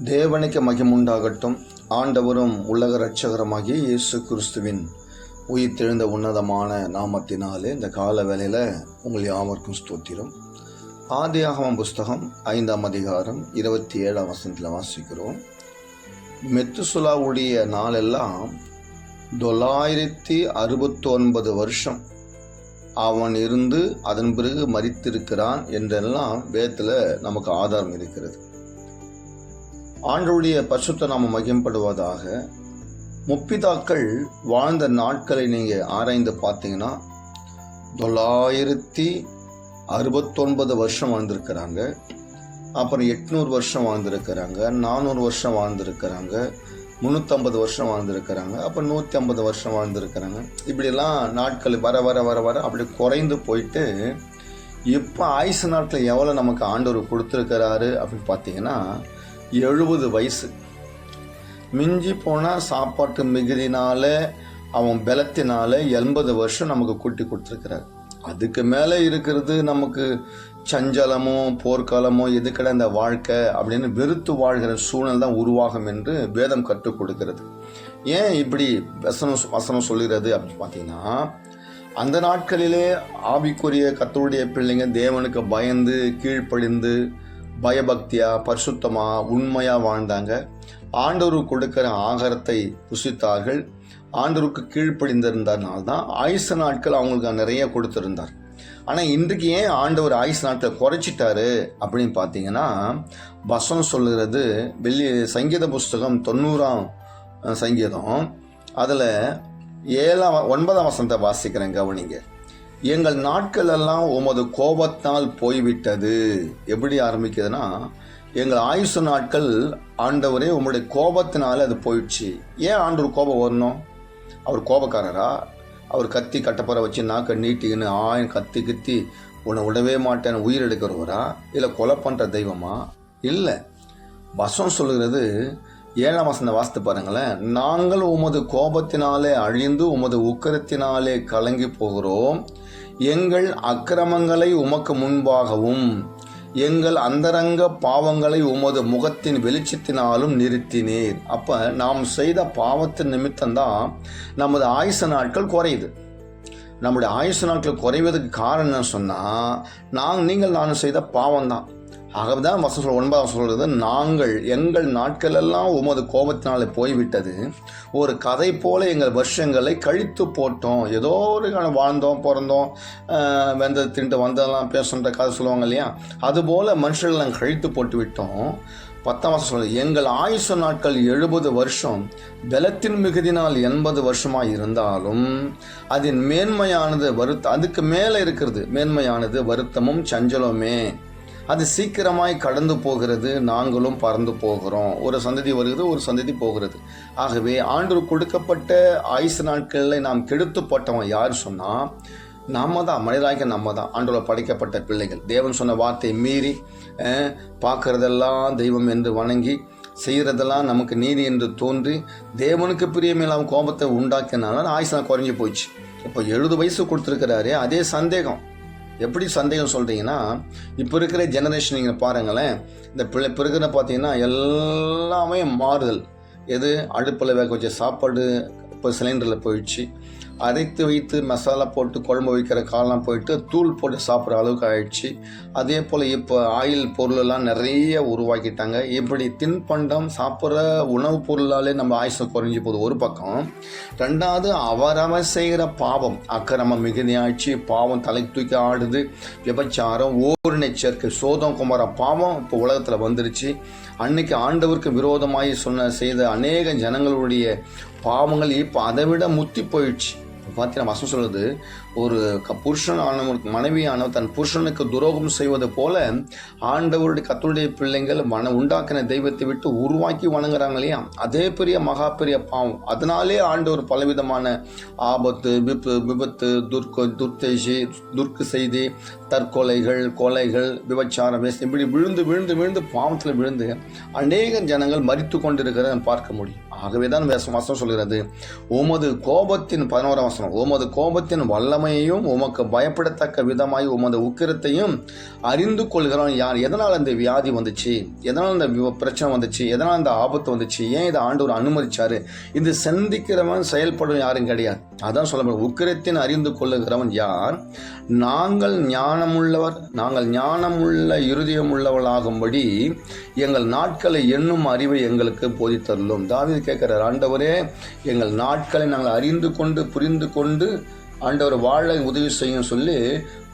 தேவனுக்கு மகிமுண்டாகட்டும். ஆண்டவரும் உலக இரட்சகரமாகிய இயேசு கிறிஸ்துவின் உயிர்த்தெழுந்த உன்னதமான நாமத்தினாலே இந்த கால வேளையில் உங்கள் யாவருக்கும் ஸ்தோத்திரம். ஆதியாகமம் புஸ்தகம் ஐந்தாம் அதிகாரம் இருபத்தி ஏழாம் வசனத்தில் வாசிக்கிறோம். மெத்துசுலாவுடைய நாளெல்லாம் தொள்ளாயிரத்தி அறுபத்தொன்பது வருஷம். அவன் இருந்து அதன் பிறகு மறித்திருக்கிறான் என்றெல்லாம் வேதத்தில் நமக்கு ஆதாரம் இருக்கிறது. ஆண்டவருடைய பசுத்த நாம மகிம்படுவதாக முப்பிதாக்கள் வாழ்ந்த நாட்களை நீங்கள் ஆராய்ந்து பார்த்தீங்கன்னா தொள்ளாயிரத்தி அறுபத்தொன்பது வருஷம் வாழ்ந்திருக்கிறாங்க. அப்புறம் எட்நூறு வருஷம் வாழ்ந்திருக்கிறாங்க. நானூறு வருஷம் வாழ்ந்திருக்கிறாங்க. முந்நூற்றம்பது வருஷம் வாழ்ந்திருக்கிறாங்க. அப்புறம் நூற்றி ஐம்பது வருஷம் வாழ்ந்திருக்கிறாங்க. இப்படிலாம் நாட்கள் வர வர வர வர அப்படி குறைந்து போயிட்டு இப்போ ஆயுசு நாட்டில் எவ்வளோ நமக்கு ஆண்டவர் கொடுத்துருக்கிறாரு அப்படின்னு பார்த்தீங்கன்னா எழுபது வயசு. மிஞ்சி போனால் சாப்பாட்டு மிகுதினால அவன் பலத்தினால எண்பது வருஷம் நமக்கு கூட்டி கொடுத்துருக்கிறார். அதுக்கு மேலே இருக்கிறது நமக்கு சஞ்சலமோ போர்க்காலமோ எதுக்கட இந்த வாழ்க்கை அப்படின்னு வெறுத்து வாழ்கிற சூழ்நிலை தான் உருவாகும் என்று வேதம் கற்றுக் கொடுக்கிறது. ஏன் இப்படி வசனம் வசனம் சொல்கிறது அப்படின்னு பார்த்தீங்கன்னா அந்த நாட்களிலே ஆவிக்குரிய கத்தருடைய பிள்ளைங்க தேவனுக்கு பயந்து கீழ்ப்படிந்து பயபக்தியாக பரிசுத்தமாக உண்மையாக வாழ்ந்தாங்க. ஆண்டவருக்கு கொடுக்கிற ஆகாரத்தை புசித்தார்கள். ஆண்டவருக்கு கீழ்ப்படிந்திருந்ததுனால தான் ஆயுச நாட்கள் அவங்களுக்கு நிறைய கொடுத்துருந்தார். ஆனால் இன்றைக்கு ஏன் ஆண்டவர் ஆயுசு நாட்களை குறைச்சிட்டாரு அப்படின்னு பார்த்தீங்கன்னா வசனம் சொல்லுகிறது வெள்ளி சங்கீத புஸ்தகம் தொண்ணூறாம் சங்கீதம். அதில் ஏழாம் ஒன்பதாம் வசனத்தை வாசிக்கிறேன் கவனிங்க. எங்கள் நாட்கள் எல்லாம் உமது கோபத்தால் போய்விட்டது. எப்படி ஆரம்பிக்குதுன்னா எங்கள் ஆயுசு நாட்கள் ஆண்டவரே உம்முடைய கோபத்தினால அது போயிடுச்சு. ஏன் ஆண்டவர் கோபம் வரணும்? அவர் கோபக்காரரா? அவர் கத்தி கட்டப்பற வச்சு நாக்க நீட்டிக்கின்னு ஆயன் கத்தி கத்தி உன்னை விடவே மாட்டேன்னு உயிர் எடுக்கிறவரா? இல்லை கொலை பண்ணுற தெய்வமா? இல்லை. வசம் சொல்லுகிறது ஏழாம் வசந்த வாசித்து பாருங்களேன். நாங்கள் உமது கோபத்தினாலே அழிந்து உமது உக்கரத்தினாலே கலங்கி போகிறோம். எங்கள் அக்கிரமங்களை உமக்கு முன்பாகவும் எங்கள் அந்தரங்க பாவங்களை உமது முகத்தின் வெளிச்சத்தினாலும் நிறுத்தினீர். அப்போ நாம் செய்த பாவத்தின் நிமித்தம்தான் நமது ஆயுச நாட்கள் குறையுது. நம்முடைய ஆயுசு நாட்கள் குறைவதற்கு காரணம் என்ன சொன்னால் நாங்கள் நீங்கள் நான் செய்த பாவம் தான் ஆகவே தான் வசனம் சொல்ல ஒன்பதாம் சொல்கிறது நாங்கள் எங்கள் நாட்கள் எல்லாம் உமது கோபத்தினாலே போய்விட்டது. ஒரு கதை போல எங்கள் வருஷங்களை கழித்து போட்டோம். ஏதோ ஒரு வாழ்ந்தோம் பிறந்தோம் வெந்த வெந்தது திண்டு வந்ததெல்லாம் பேசுன்ற கதை சொல்லுவாங்க இல்லையா? அதுபோல் மனுஷர்கள் நாங்கள் கழித்து போட்டு விட்டோம். பத்தாம் வருஷம் சொல்லுது எங்கள் ஆயுச நாட்கள் எழுபது வருஷம் பலத்தின் மிகுதினால் எண்பது வருஷமாக இருந்தாலும் அதன் மேன்மையானது வருத்த அதுக்கு மேலே இருக்கிறது மேன்மையானது வருத்தமும் சஞ்சலமே அது சீக்கிரமாய் கடந்து போகிறது. நாங்களும் பறந்து போகிறோம். ஒரு சந்ததி வருகிறது ஒரு சந்ததி போகிறது. ஆகவே ஆண்டு கொடுக்கப்பட்ட ஆயுசு நாட்களில் நாம் கெடுத்து போட்டவன் யார் சொன்னால் நம்ம தான் மனிதராக நம்ம தான் ஆண்டோட படைக்கப்பட்ட பிள்ளைகள். தேவன் சொன்ன வார்த்தையை மீறி பார்க்குறதெல்லாம் தெய்வம் என்று வணங்கி செய்கிறதெல்லாம் நமக்கு நீதி என்று தோன்றி தேவனுக்கு பிரியமில்லாமல் கோபத்தை உண்டாக்கினால ஆயுசு குறைஞ்சி போச்சு இப்போ எழுபது வயசு கொடுத்துருக்கிறாரு அதே சந்தேகம். எப்படி சந்தேகம் சொல்கிறீங்கன்னா இப்போ இருக்கிற ஜெனரேஷன் நீங்கள் பாருங்களேன் இந்த பிள்ளை இப்போ இருக்கிற பார்த்தீங்கன்னா எல்லாமே மாறுதல். எது? அடுப்பில் வேக வச்ச சாப்பாடு இப்போ சிலிண்டரில் போயிடுச்சு. அரைத்து வைத்து மசாலா போட்டு குழம்பு வைக்கிற காலம் போயிட்டு தூள் போட்டு சாப்பிட்ற அளவுக்கு ஆயிடுச்சு. அதே போல் இப்போ ஆயில் பொருளெல்லாம் நிறைய உருவாக்கிட்டாங்க. இப்படி தின்பண்டம் சாப்பிட்ற உணவுப் பொருளாலே நம்ம ஆயுசம் குறைஞ்சி போகுது. ஒரு பக்கம். ரெண்டாவது அவரவன் செய்கிற பாவம். அக்கிரமம் மிகுதியாச்சு பாவம் தலை தூக்கி ஆடுது. விபச்சாரம் ஓரினை சேர்க்கை சோதம் குமார பாவம் இப்போ உலகத்தில் வந்துருச்சு. அன்னைக்கு ஆண்டவருக்கு விரோதமாய் சொன்ன செய்த அநேக ஜனங்களுடைய பாவங்கள் இப்போ அதை விட முத்தி போயிடுச்சு. பார்த்தீங்கன்னா வசம் சொல்லுது ஒரு க- புருஷன் ஆனவனுக்கு மனைவியான தன் புருஷனுக்கு துரோகம் செய்வது போல ஆண்டவருடைய கத்தருடைய பிள்ளைங்கள் மன உண்டாக்கின தெய்வத்தை விட்டு உருவாக்கி வணங்குறாங்க இல்லையா? அதே பெரிய மகா பெரிய பாவம். அதனாலே ஆண்டவர் பலவிதமான ஆபத்து விபத்து விபத்து துர்க்க துர்த்தேசி துர்க்கு செய்தி தற்கொலைகள் கொலைகள் விபச்சாரம் இப்படி விழுந்து விழுந்து விழுந்து பாவத்தில் விழுந்து அநேக ஜனங்கள் மறித்து கொண்டிருக்கிறத பார்க்க முடியும். ஆகவே தான் வேச வசனம் சொல்கிறது. உமது கோபத்தின் பதினோராம் வசனம் உமது கோபத்தின் வல்லமையையும் உமக்கு பயப்படத்தக்க விதமாய் உமது உக்கிரத்தையும் அறிந்து கொள்கிறோம் யார்? எதனால் அந்த வியாதி வந்துச்சு? எதனால் இந்த பிரச்சனை வந்துச்சு? எதனால் இந்த ஆபத்து வந்துச்சு? ஏன் இதை ஆண்டவர் அனுமதிச்சாரு? இது சிந்திக்கிறவன் செயல்படும் யாரும் கிடையாது. அதான் சொல்ல முடியும் உக்கிரத்தின் அறிந்து கொள்ளுகிறவன் யார்? நாங்கள் ஞானமுள்ளவர் நாங்கள் ஞானமுள்ள இருதயம் உள்ளவளாகும்படி எங்கள் நாட்களை எண்ணும் அறிவை எங்களுக்கு போதித்தருளும். தாவீது கேட்கிறார். ஆண்டவரே எங்கள் நாட்களை நாங்கள் அறிந்து கொண்டு புரிந்து கொண்டு ஆண்டவர் வாழ உதவி செய்யும் சொல்லி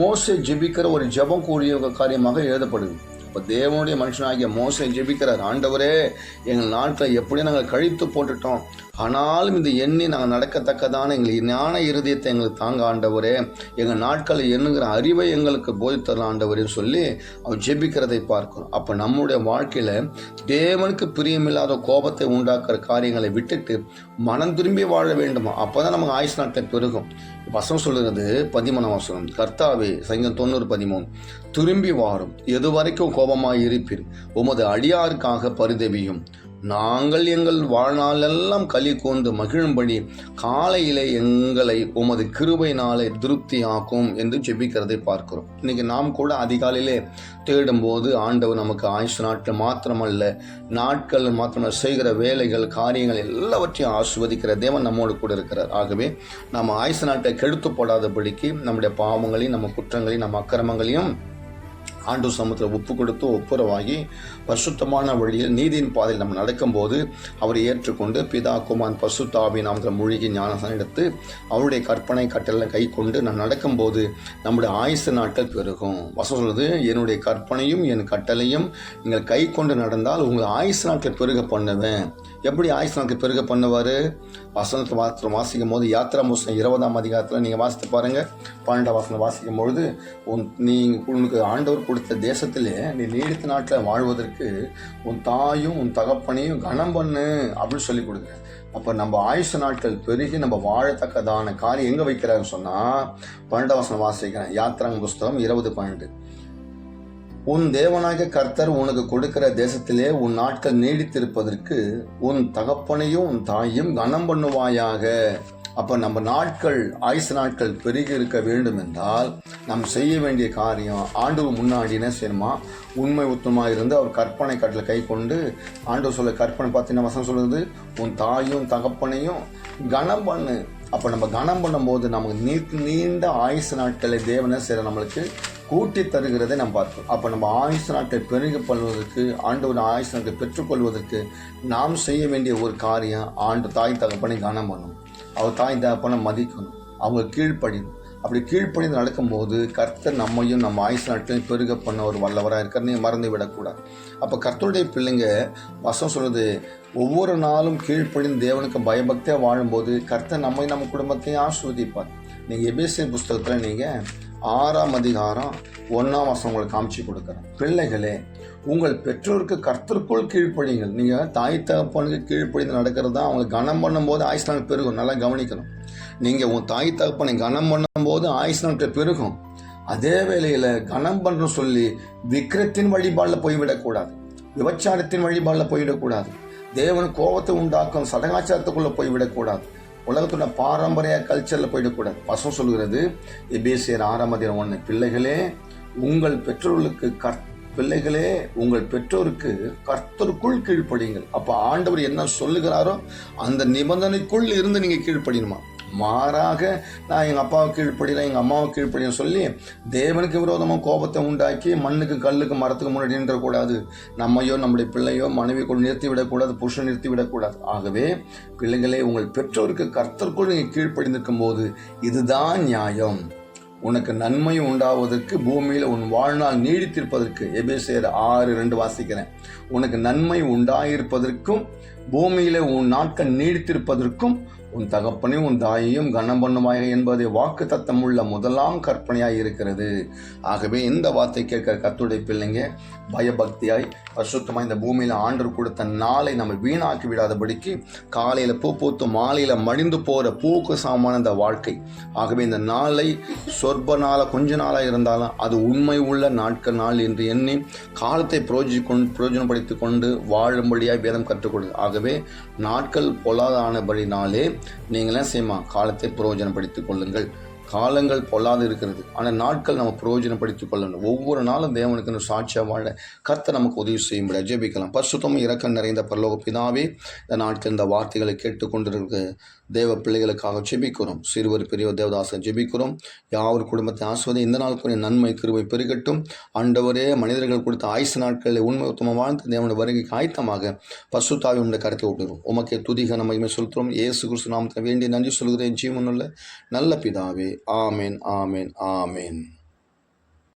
மோசே ஜெபிக்கிற ஒரு ஜெபம் கூடிய காரியமாக எழுதப்படுது. இப்போ தேவனுடைய மனுஷனாகிய மோசை ஜெபிக்கிறார் ஆண்டவரே எங்கள் நாட்டில் எப்படியும் நாங்கள் கழித்து போட்டுட்டோம். ஆனாலும் இந்த எண்ணி நாங்கள் நடக்கத்தக்கதான எங்கள் ஞான இருதயத்தை எங்களுக்கு தாங்க ஆண்டவரே. எங்கள் நாட்களை எண்ணுங்கிற அறிவை எங்களுக்கு போதித்தரலாம் ஆண்டவரேன்னு சொல்லி அவர் ஜெபிக்கிறதை பார்க்கணும் அப்போ நம்முடைய வாழ்க்கையில் தேவனுக்கு பிரியமில்லாத கோபத்தை உண்டாக்குற காரியங்களை விட்டுட்டு மனம் திரும்பி வாழ வேண்டுமா? அப்போ தான் நமக்கு ஆயுஷ் நாட்டை பெருகும். வசனம் சொல்லுகிறது பதிமூணாம் வசனம். கர்த்தாவே சங்கம் தொண்ணூறு பதிமூணு. திரும்பி வாரும். எது வரைக்கும் கோபமாக இருப்பீர் உமது அடியாருக்காக பரிதவியும். நாங்கள் எங்கள் வாழ்நாளெல்லாம் களி கொண்டு மகிழும்படி காலையிலே எங்களை உமது கிருபை நாளை திருப்தியாக்கும் என்று ஜெபிக்கிறதை பார்க்கிறோம். இன்னைக்கு நாம் கூட அதிகாலையிலே தேடும்போது ஆண்டவர் நமக்கு ஆயுஷ் நாட்கள் மாத்திரமல்ல நாட்கள் மாத்திரமல்ல செய்கிற வேலைகள் காரியங்கள் எல்லாவற்றையும் ஆஸ்வதிக்கிற தேவன் நம்மோடு கூட இருக்கிறார். ஆகவே நம்ம ஆயுஷ் நாட்டை கெடுத்து போடாதபடிக்கு நம்முடைய பாவங்களையும் நம்ம குற்றங்களையும் நம்ம அக்கிரமங்களையும் ஆண்டு சமூகத்தில் ஒப்பு கொடுத்து ஒப்புரவாகி பரிசுத்தமான வழியில் நீதியின் பாதையில் நம்ம நடக்கும்போது அவரை ஏற்றுக்கொண்டு பிதா குமான் பசுத்தாவி நாமத்தில் மூழ்கி ஞானசனம் எடுத்து அவருடைய கற்பனை கட்டளை கை கொண்டு நான் நடக்கும்போது நம்முடைய ஆயுசு நாட்கள் பெருகும். வசம் சொல்வது என்னுடைய கற்பனையும் என் கட்டளையும் நீங்கள் கை கொண்டு நடந்தால் உங்கள் ஆயுசு நாட்கள் பெருக பண்ணுவேன். எப்படி ஆயுசு நமக்கு பெருக பண்ணுவார்? வசனத்தை மாத்திரம் வாசிக்கும் போது யாத்திரா முஸ்லிம் இருபதாம் அதிகாரத்தில் நீங்கள் வாசித்து பாருங்கள் பன்னெண்டாம் வாசனம் வாசிக்கும் பொழுது உன் நீ உனக்கு ஆண்டவர் கொடுத்த தேசத்திலே நீ நீடித்த நாட்டில் வாழ்வதற்கு உன் தாயும் உன் தகப்பனையும் கனம் பண்ணு அப்படின்னு சொல்லி கொடுங்க. அப்போ நம்ம ஆயுஷ நாட்கள் பெருகி நம்ம வாழத்தக்கதான காரியம் எங்கே வைக்கிறாருன்னு சொன்னால் பன்னெண்டாம் வாசனம் வாசிக்கிறேன். யாத்திராங்க புஸ்தகம் இருபது பன்னெண்டு. உன் தேவனாக கர்த்தர் உனக்கு கொடுக்கிற தேசத்திலே உன் நாட்கள் நீடித்திருப்பதற்கு உன் தகப்பனையும் உன் தாயும் கனம் பண்ணுவாயாக. அப்போ நம்ம நாட்கள் ஆயுசு நாட்கள் பெருகி இருக்க வேண்டும் என்றால் நாம் செய்ய வேண்டிய காரியம் ஆண்டு முன்னாடி என்ன செய்யணுமா? உண்மை உத்தமாக இருந்து அவர் கற்பனை கட்டில் கை கொண்டு ஆண்டு சொல்ல கற்பனை பார்த்தீங்கன்னா வசனம் சொல்லுது? உன் தாயும் தகப்பனையும் கனம் பண்ணு. அப்போ நம்ம கனம் பண்ணும்போது நமக்கு நீ நீண்ட ஆயுசு நாட்களை தேவனை செய்கிற நம்மளுக்கு கூட்டி தருகிறதை நம்ம பார்ப்போம் அப்போ நம்ம ஆயுசு நாட்டை பெருக பண்ணுவதற்கு ஆண்டவர் ஆயுசு நாட்டை பெற்றுக்கொள்வதற்கு நாம் செய்ய வேண்டிய ஒரு காரியம் ஆண்டு தாய் தகப்பனை கனம் பண்ணணும் அவர் தாய் தகப்பனை மதிக்கணும். அவங்க கீழ்ப்படியும் அப்படி கீழ்ப்படிந்து நடக்கும்போது கர்த்தர் நம்மையும் நம்ம ஆயுசு நாட்டையும் பெருக பண்ண ஒரு வல்லவராக இருக்கார். மறந்து விடக்கூடாது அப்போ கர்த்தருடைய பிள்ளைங்க வசம் சொல்லுது ஒவ்வொரு நாளும் கீழ்ப்படிந்து தேவனுக்கு பயபக்தியாக வாழும்போது கர்த்தர் நம்மை நம்ம குடும்பத்தையும் ஆஸ்வதிப்பார் நீங்கள் எபிஎஸ்சி புஸ்தகத்தில் நீங்கள் ஆறாம் அதிகாரம் ஒன்றாம் வசனம் உங்களுக்கு காமிச்சு கொடுக்குறேன். பிள்ளைகளே உங்கள் பெற்றோருக்கு கர்த்தருக்குள் கீழ்ப்படிங்கள் நீங்கள் தாய் தகப்பனுக்கு கீழ்ப்படிந்து நடக்கிறது தான் அவங்க கனம் பண்ணும்போது ஆயுஸ் நாள் பெருகும். நல்லா கவனிக்கணும். நீங்கள் உன் தாய் தகப்பனை கனம் பண்ணும்போது ஆயுஸ் நாட்கள் பெருகும். அதே வேளையில் கனம் பண்ணுறோம் சொல்லி விக்கிரத்தின் வழிபாடில் போய்விடக்கூடாது. விபச்சாரத்தின் வழிபாடில் போய்விடக்கூடாது. தேவன் கோபத்தை உண்டாக்கும் சடங்காச்சாரத்துக்குள்ளே போய்விடக்கூடாது. உலகத்தோட பாரம்பரிய கல்ச்சரில் போயிடக்கூடாது. வசம் சொல்கிறது எபேசியர் ஆறாம் அதிகாரம் ஒன்று பிள்ளைகளே உங்கள் பெற்றோர்களுக்கு கர் பிள்ளைகளே உங்கள் பெற்றோருக்கு கர்த்தருக்குள் கீழ்ப்படியுங்கள். அப்போ ஆண்டவர் என்ன சொல்லுகிறாரோ அந்த நிபந்தனைக்குள் இருந்து நீங்கள் கீழ்ப்படியணுமா? மாறாக நான் எங்கள் அப்பாவை கீழ்ப்படியில் எங்கள் அம்மாவை கீழ்ப்படியும் சொல்லி தேவனுக்கு விரோதமாக கோபத்தை உண்டாக்கி மண்ணுக்கு கல்லுக்கு மரத்துக்கு முன்னாடி நின்றக்கூடாது. நம்மையோ நம்முடைய பிள்ளையோ மனைவி கொண்டு நிறுத்தி விடக்கூடாது புருஷன் நிறுத்தி விடக்கூடாது ஆகவே பிள்ளைகளே உங்கள் பெற்றோருக்கு கர்த்தருக்குள் நீங்கள் கீழ்ப்படிந்திருக்கும் போது இதுதான் நியாயம். உனக்கு நன்மை உண்டாவதற்கு பூமியில் உன் வாழ்நாள் நீடித்திருப்பதற்கு எபேசியர் ஆறு ரெண்டு வாசிக்கிறேன். உனக்கு நன்மை உண்டாயிருப்பதற்கும் பூமியில் உன் நாட்கள் நீடித்திருப்பதற்கும் உன் தகப்பனையும் உன் தாயையும் கனம் பண்ணுவாய் என்பதை வாக்கு தத்தமுள்ள முதலாம் கற்பனையாய் இருக்கிறது ஆகவே இந்த வார்த்தை கேட்கிற கத்துடைய பிள்ளைங்க பயபக்தியாய் பரிசுத்தமாய் இந்த பூமியில் ஆண்டு கொடுத்த நாளை நம்ம வீணாக்கி விடாதபடிக்கு காலையில் பூ பூத்து மாலையில் மடிந்து போகிற பூக்கு சாமான இந்த வாழ்க்கை. ஆகவே இந்த நாளை சொற்ப நாளாக கொஞ்ச நாளாக இருந்தாலும் அது உண்மை உள்ள நாட்கள் நாள் என்று எண்ணி காலத்தை புரோஜி கொண்டு பிரயோஜனப்படுத்தி கொண்டு வாழும்படியாக வேதம் கற்றுக்கொள்ளுது ஆகவே ஆகவே நாட்கள் பொல்லாதானபடினாலே நீங்களாம் செய்யுமா காலத்தை பிரயோஜனப்படுத்திக் கொள்ளுங்கள். காலங்கள் பொல்லாது இருக்கிறது. ஆனால் நாட்கள் நம்ம பிரயோஜனப்படுத்திக் கொள்ளணும். ஒவ்வொரு நாளும் தேவனுக்கு சாட்சியாக வாழ கர்த்தர் நமக்கு உதவி செய்யும்படி ஜெபிக்கலாம் பரிசுத்தம் இறக்கம் நிறைந்த பரலோக பிதாவே இந்த நாட்கள் இந்த வார்த்தைகளை கேட்டுக்கொண்டிருக்க தேவ பிள்ளைகளுக்காக ஜெபிக்கிறோம். சிறுவர் பெரியவர் தேவதாசன் ஜெபிக்கிறோம். யாவர் குடும்பத்தை ஆஸ்வதி இந்த நாளுக்குரிய நன்மை கிருபை பெருகட்டும். ஆண்டவரே மனிதர்கள் கொடுத்த ஆயுசு நாட்களில் உண்மை உத்தம வாழ்ந்து தேவனுடைய வருகைக்கு ஆயத்தமாக பசுத்தாவி உண்ட கருத்தை விட்டுரும் உமக்கே துதிக நம்ம சொல்கிறோம் இயேசு கிறிஸ்து நாமத்தை வேண்டி நன்றி சொல்கிறேன். ஜீவனுள்ள நல்ல பிதாவே. ஆமேன் ஆமேன் ஆமேன்.